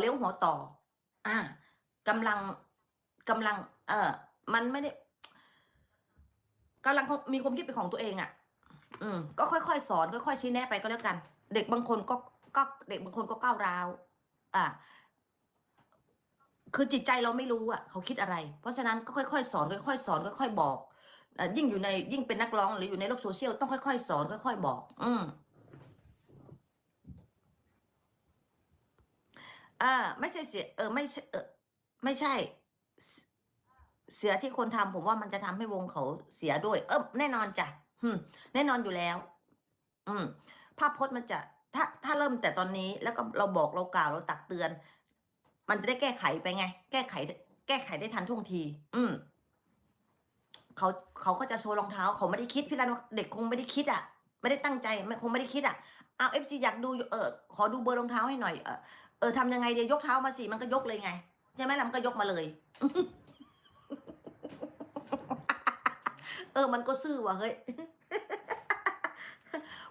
เลี้ยวหัวต่อ อ่ากำลังกำลัง เออมันไม่ได้กำลังมีความคิดเป็นของตัวเองอะ่ะ อืม ก็ค่อยๆสอนค่อยๆชี้แนะไปก็แล้วกัน เด็กบางคนก็ก็เด็กบางคนก็ก้าวร้าว อ่า คือจิตใจเราไม่รู้อะ เขาคิดอะไร เพราะฉะนั้นก็ค่อยๆสอนค่อยๆสอนค่อยๆบอกอ่อยิ่งอยู่ในยิ่งเป็นนักร้องหรืออยู่ในโลกโซเชียลต้องค่อยๆสอนค่อยๆบอก อืม เอ่าไม่ใช่เสียเออ ไม่ใช่เออไม่ใช่ เสเสียที่คนทำผมว่ามันจะทำให้วงเขาเสียด้วย เออแน่นอนจ้ะอืม แน่นอนอยู่แล้ว อืม ภาพพจน์มันจะ ถ้า ถ้าเริ่มแต่ตอนนี้ แล้วก็เราบอกเรากล่าวเราตักเตือน มันจะได้แก้ไขไปไง แก้ไข แก้ไขได้ทันท่วงที อืมเขาเขาก็จะโชว์รองเท้า เขาไม่ได้คิดพี่รันว่าเด็กคงไม่ได้คิดอะ ไม่ได้ตั้งใจมันคงไม่ได้คิดอะเอาเอฟซีอยากดูเออขอดูเบอร์รองเท้าให้หน่อยเออ เออทำยังไงเดี๋ยวยกเท้ามาสิมันก็ยกเลยไงใช่ไหมล่ะมันก็ยกมาเลย เออมันก็ซื่อว่ะเฮ้ย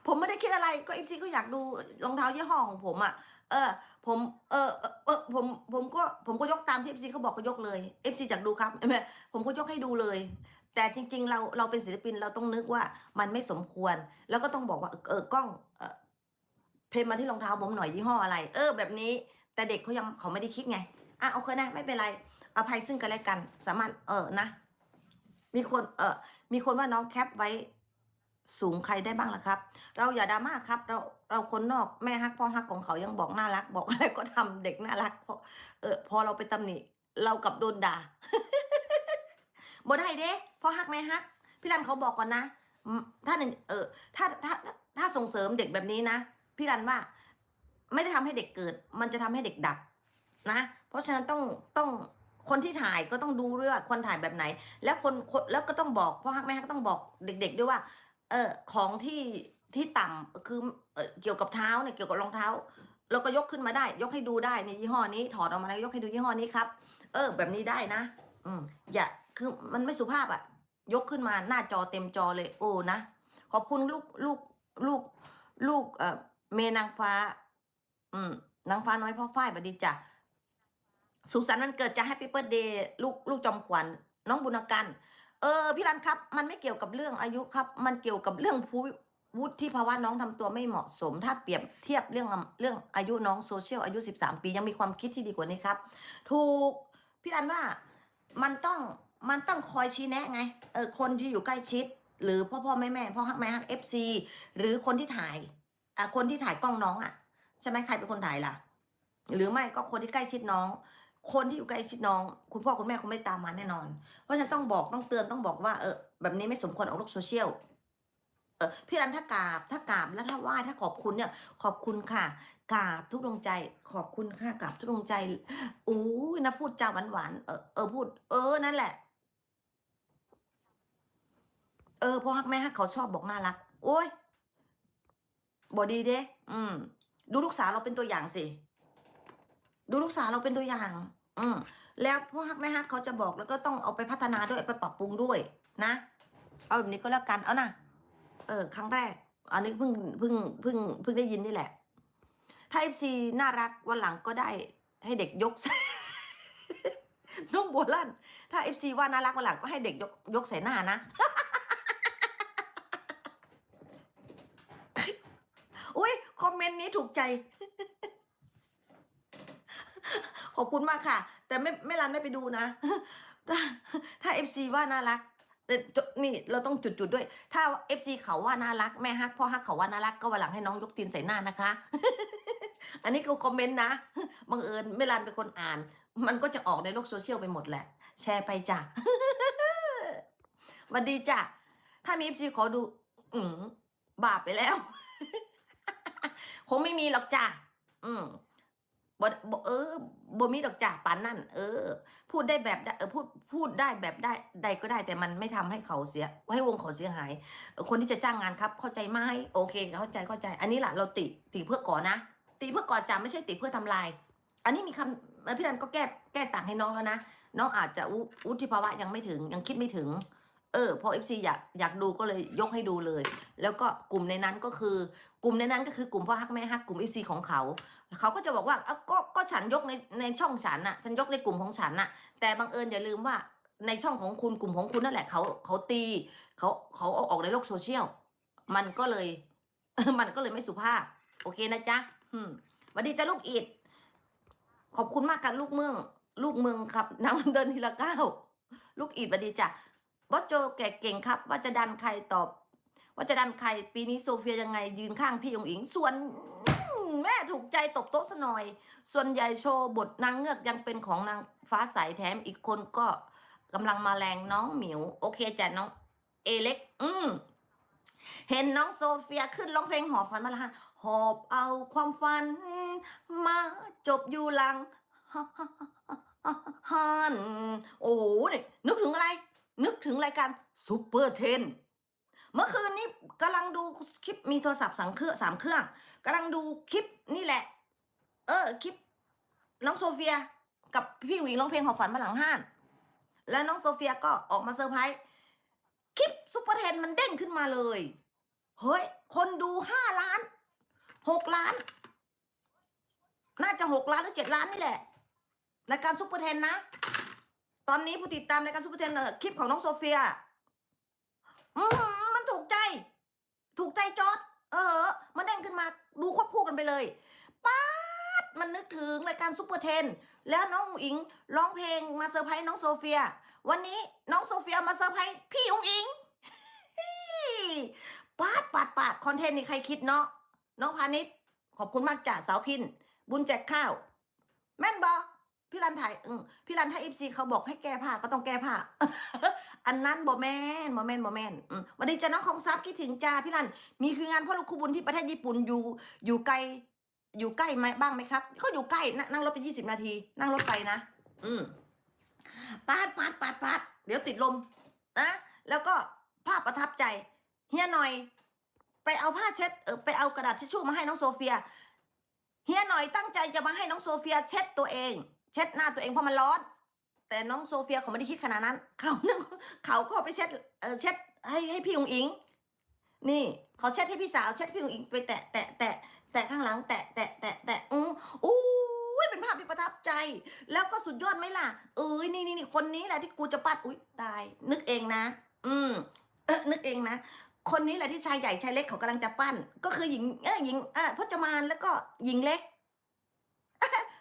ผมไม่ได้คิดอะไรก็เอฟซีก็อยากดูรองเท้ายี่ห้อของผมอะเออ ผมเออเออเออผมผมก็ผมก็ยกตามที่เอฟซีเขาบอกก็ยกเลยเอฟซีอยากดูครับไม่ผมก็ยกให้ดูเลย แต่จริง ๆ เราเราเป็นศิลปินเราต้องนึกว่ามันไม่สมควร แล้วก็ต้องบอกว่าเออกล้องเออ เพลงมาที่รองเท้าผมหน่อยยี่ห้ออะไร เออ แบบนี้ แต่เด็กเขายังเขาไม่ได้คิดไง อะโอเคนะไม่เป็นไรอภัยซึ่งกันและกัน สามารถเออนะ มีคนเออมีคนว่าน้องแคปไว้สูงใครได้บ้างล่ะครับ เราอย่าดราม่าครับ เราเราคนนอกแม่ฮักพ่อฮักของเขายังบอกน่ารัก บอกอะไรก็ทำเด็กน่ารักพอเออพอเราไปตำหนิเรากับโดนด่าบ่ได้เด้พ่อฮักแม่ฮัก พี่รันเขาบอกก่อนนะถ้าหนึ่งเออถ้าถ้าถ้าส่งเสริมเด็กแบบนี้นะ พี่รันว่า ไม่ได้ทำให้เด็กเกิด มันจะทำให้เด็กดับ นะ เพราะฉะนั้นต้องต้องคนที่ถ่ายก็ต้องดูด้วยว่าคนถ่ายแบบไหน แล้วคนคนแล้วก็ต้องบอกพ่อฮักแม่ฮักต้องบอกเด็ก ๆ ด้วยว่า เออของที่ที่ต่ำคือเออเกี่ยวกับเท้าเนี่ยเกี่ยวกับรองเท้าเราก็ยกขึ้นมาได้ ยกให้ดูได้ในยี่ห้อนี้ ถอดออกมาแล้วยกให้ดูยี่ห้อนี้ครับ เออ แบบนี้ได้นะ อืมอย่าคือมันไม่สุภาพอะยกขึ้นมาหน้าจอเต็มจอเลย โอ้นะขอบคุณลูกลูกลูกลูกเอ่อ เมนางฟ้า อืมนางฟ้าน้อยพ่อฝ้ายบัดดีจ้ะสุขสันต์วันเกิดจะแฮปปี้เบิร์ดเดย์ลูกลูกจอมขวัญน้องบุญกัน เออ พี่รันครับ มันไม่เกี่ยวกับเรื่องอายุครับ มันเกี่ยวกับเรื่องผู้วุฒิภาวะน้องทำตัวไม่เหมาะสม ถ้าเปรียบเทียบเรื่องเรื่องอายุน้องโซเชียลอายุ 13 ปียังมีความคิดที่ดีกว่านี้ครับ ถูกพี่รันว่ามันต้องมันต้องคอยชี้แนะไงเออคนที่อยู่ใกล้ชิด หรือพ่อพ่อแม่แม่พ่อฮักแม่ฮักเอฟซีหรือคนที่ถ่าย คนที่ถ่ายกล้องน้องอะใช่ไหมใครเป็นคนถ่ายล่ะ หรือไม่ก็คนที่ใกล้ชิดน้อง คนที่อยู่ใกล้ชิดน้อง คุณพ่อคุณแม่คงไม่ตามมาแน่นอน เพราะฉะนันต้องบอกต้องเตือนต้องบอกว่าเออแบบนี้ไม่สมควรออกโลกโซเชียลเออพี่รันถ้ากราบถ้ากราบแล้วถ้าไหว้ถ้าขอบคุณเนี่ย ขอบคุณค่ะกราบทุกดวงใจ ขอบคุณค่ะกราบทุกดวงใจอู้ยนะพูดจาหวานหวานเออเออพูด เออนั่นแหละ เออพ่อฮักแม่ฮักเขาชอบบอกน่ารัก โอ้ย บอดีเด้อืม ดูลูกสาวเราเป็นตัวอย่างสิ ดูลูกสาวเราเป็นตัวอย่าง อืม แล้วพ่อฮักแม่ฮักเขาจะบอกแล้วก็ต้องเอาไปพัฒนาด้วยไปปรับปรุงด้วย นะ เอาแบบนี้ก็แล้วกันเอานะเออ ครั้งแรก อันนี้เพิ่งเพิ่งเพิ่งเพิ่งได้ยินนี่แหละ ถ้าเอฟซีน่ารักวันหลังก็ได้ ให้เด็กยกน้องโบลันถ้าเอฟซีว่าน่ารักวันหลังก็ให้เด็กยกยกใส่หน้านะ อุ้ย คอมเมนต์นี้ถูกใจ ขอบคุณมากค่ะ แต่ไม่ไม่รันไม่ไปดูนะ ถ้าถ้าเอฟซีว่าน่ารักนี่เราต้องจุดจุดๆด้วย ถ้าเอฟซีเขาว่าน่ารักแม่ฮักพ่อฮักเขาว่าน่ารักก็วันหลังให้น้องยกตีนใส่หน้านะคะ อันนี้คือคอมเมนต์นะบังเอิญไม่รันเป็นคนอ่าน มันก็จะออกในโลกโซเชียลไปหมดแหละ แชร์ไปจ้ะวัสดีจ้ะถ้ามีเอฟซีขอดู อืมบาปไปแล้ว คงไม่มีหรอกจ้ะอืมบ่บ่เออบ่มีดอกจ้ะปานนั่น เออ พูดได้แบบได้เออพูดพูดได้แบบได้ใดก็ได้ แต่มันไม่ทำให้เขาเสีย ให้วงเขาเสียหาย คนที่จะจ้างงานครับ เข้าใจไหมโอเค เข้าใจเข้าใจ อันนี้แหละเราติติเพื่อก่อนนะติเพื่อก่อนจ้ะไม่ใช่ติเพื่อทำลาย อันนี้มีคำพี่รันก็แก้แก้ต่างให้น้องแล้วนะน้องอาจจะอุวุฒิภาวะยังไม่ถึง ยังคิดไม่ถึง เออพอเอฟซีอยากอยากดูก็เลยยกให้ดูเลย แล้วก็กลุ่มในนั้นก็คือกลุ่มในนั้นก็คือกลุ่มพ่อฮักแม่ฮักกลุ่มเอฟซีของเขา เขาก็จะบอกว่าเอาก็ก็ฉันยกในในช่องฉันน่ะฉันยกในกลุ่มของฉันน่ะ แต่บังเอิญอย่าลืมว่าในช่องของคุณกลุ่มของคุณนั่นแหละเขาเขาตีเขาเขาเอาออกในโลกโซเชียลมันก็เลย มันก็เลยไม่สุภาพ โอเคนะจ๊ะอืมวัสดีจ้าลูกอิดขอบคุณมากกันลูกเมือง ลูกเมืองครับน้ำเดินทีละก้าวลูกอิดวัสดีจ้ะ บอสโจแก่เก่งครับ ว่าจะดันใครตอบ ว่าจะดันใครปีนี้โซเฟียยังไงยืนข้างพี่องอิง ส่วนแม่ถูกใจตบโต๊ะซะหน่อย ส่วนใหญ่โชว์บทนางเงือกยังเป็นของนางฟ้าใสแถมอีกคนก็กำลังมาแรงน้องหมิว โอเคจ้ะน้องเอเล็ก อืมเห็นน้องโซเฟียขึ้นร้องเพลงหอบฝันมาละหอบเอาความฝัน มาจบอยู่หลังฮันโอ้โหนี่นึายการซูเปอร์เทนเมื่อคืนนี้กำลังดูคลิปมีโทรศัพท์สังเครื่องสามเครื่องกำลังดูคลิปนี่แหละ เออคลิป น้องโซเฟีย กับพี่หวิงร้องเพลงหอบฝันมาหลังห้าน แล้วน้องโซเฟียก็ออกมาเซอร์ไพรส์คลิปซุปเปอร์เทนมันเด้งขึ้นมาเลยเฮ้ยคนดูห้าล้านหกล้าน น่าจะหกล้านหรือเจ็ดล้านนี่แหละรายการซุปเปอร์เทนนะ ตอนนี้ผู้ติดตามรายการซุปเปอร์เทนคลิปของน้องโซเฟียมันถูกใจ ถูกใจจอดเออ มันเด้งขึ้นมาดูควบคู่กันไปเลยป๊าดมันนึกถึงรายการซุปเปอร์เทนแล้วน้องอุ๋งอิงร้องเพลงมาเซอร์ไพรส์น้องโซเฟีย วันนี้น้องโซเฟียมาเซอร์ไพรส์พี่อุ๋งอิงปาดปาดปาดคอนเทนต์นี่ใครคิดเนาะน้องพาณิชย์ขอบคุณมากจ้ะสาวพิน บุญแจกข้าว แม่นบอ พี่รันถ่ายอืพี่รันถ้าเอฟซีเขาบอกให้แก้ผ้าก็ต้องแก้ผ้า อันนั้นบอแมนบอแมนบอแมนวันนี้จะน้องของซับคิดถึงจ้าพี่รัน มีคืองานพ่อลูกคู่บุญที่ประเทศญี่ปุ่นอยู่อยู่ไกล อยู่ใกล้ไหมบ้างไหมครับก็อยู่ใกล้นงนั่งรถไปยี่สิบนาที นั่งรถไปนะ อืมปาดปาดปาดปาดเดี๋ยวติดลมนะแล้วก็ภาพประทับใจ เฮียหน่อย ไปเอาผ้าเช็ดเออไปเอากระดาษทิชชู่มาให้น้องโซเฟีย เฮียหน่อยตั้งใจจะมาให้น้องโซเฟียเช็ดตัวเอง เช็ดหน้าตัวเองเพราะมันร้อน แต่น้องโซเฟียเขาไม่ได้คิดขนาดนั้น เขานึกเขาก็ไปเช็ดเออเช็ดให้ให้พี่องอิง นี่เขาเช็ดให้พี่สาวเช็ดพี่องอิงไปแตะแตะแตะแตะข้างหลัง แตะแตะแตะแตะอู้อู้ยเป็นภาพที่ประทับใจ แล้วก็สุดยอดไหมล่ะ เอ้ยนี่นี่นี่คนนี้แหละที่กูจะปัดอุ้ยตาย นึกเองนะ อืมเออนึกเองนะคนนี้แหละที่ชายใหญ่ชายเล็กเขากำลังจะปั้น ก็คือหญิงเออหญิงเออพจมานแล้วก็หญิงเล็ก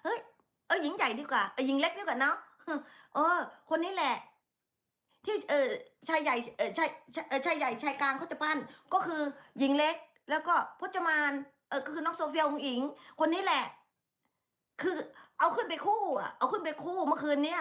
เฮ้ย เออหญิงใหญ่ดีกว่าเออหญิงเล็กดีกว่าเนาะเออ คนนี้แหละที่เออชายใหญ่เออชายชายเออชายใหญ่ชายกลางเขาจะปั้น ก็คือหญิงเล็ก แล้วก็พจมานเออก็คือน้องโซเฟียองหญิง คนนี้แหละ คือเอาขึ้นไปคู่อะเอาขึ้นไปคู่เมื่อคืนเนี้ย